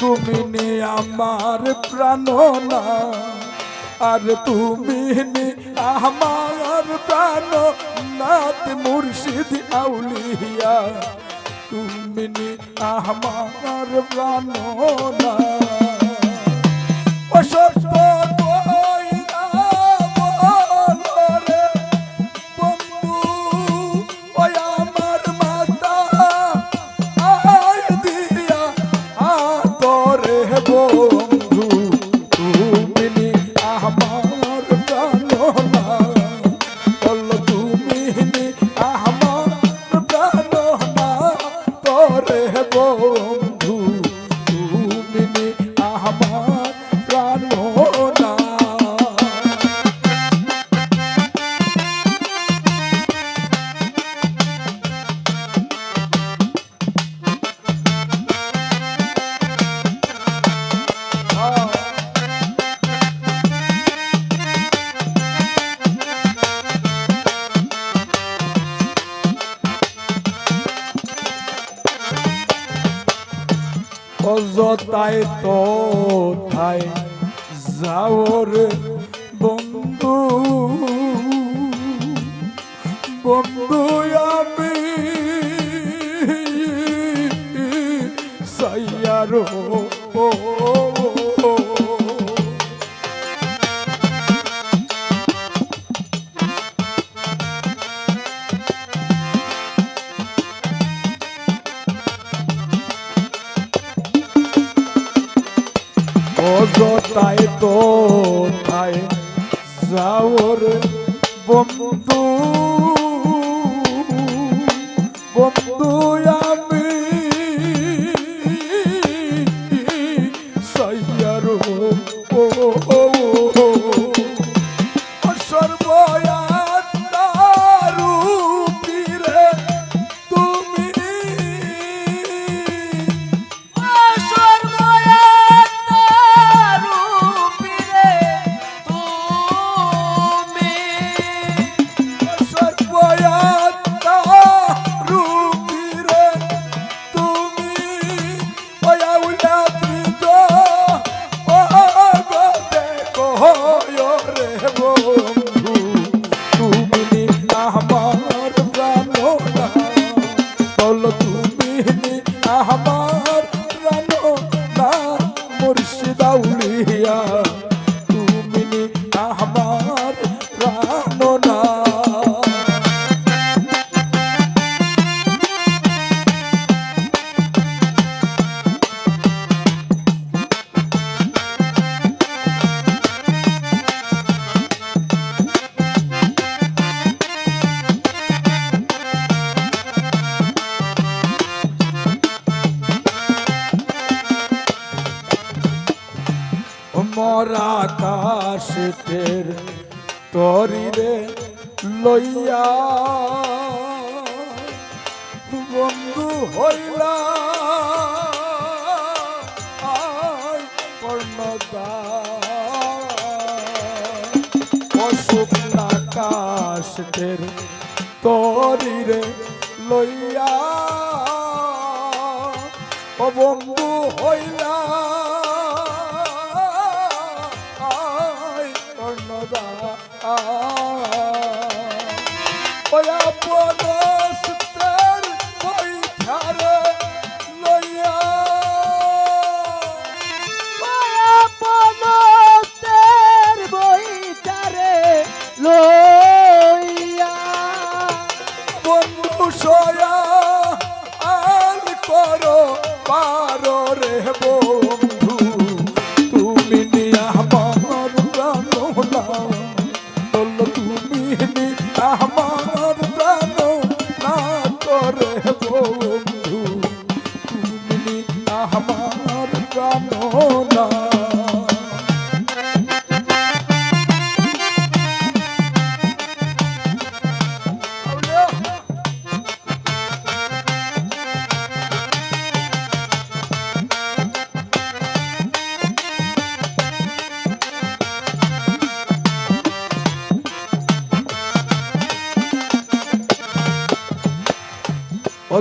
তুমি নে আমার প্রাণনা আর তুমি নে আমার প্রাণ নাত মুর্শিদ আউলিয়া। তুমি নে আমার প্রাণনা অসত্য সজতায় তো থাই যাওর বন্ধু বন্ধু আমি সাইয়ারো তাই তো তাই যাওর বন্ধু roubou শীতের তরিরে লইয়া বন্ধু হইলা। কর্ণদা। তরিরে লইয়া। বন্ধু হইলা। boa.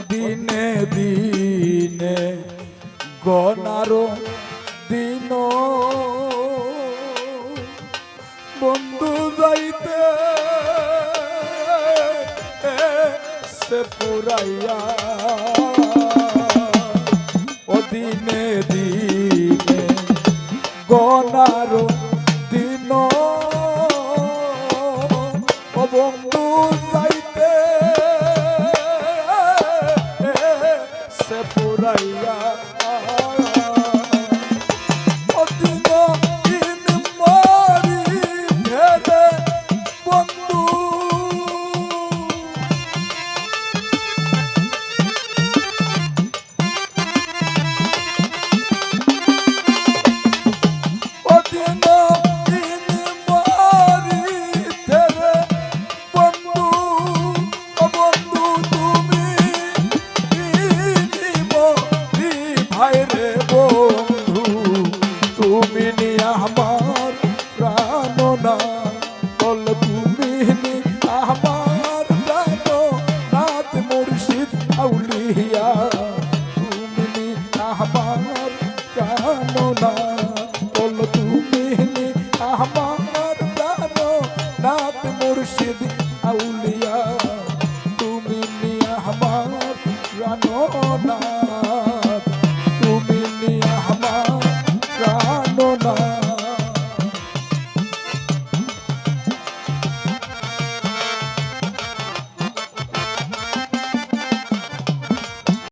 দিনে দিনে গনারো দিন। বন্ধু যাইতে সে পুরাইয়া। ও দিনে দিন পুরাইয়া Come on.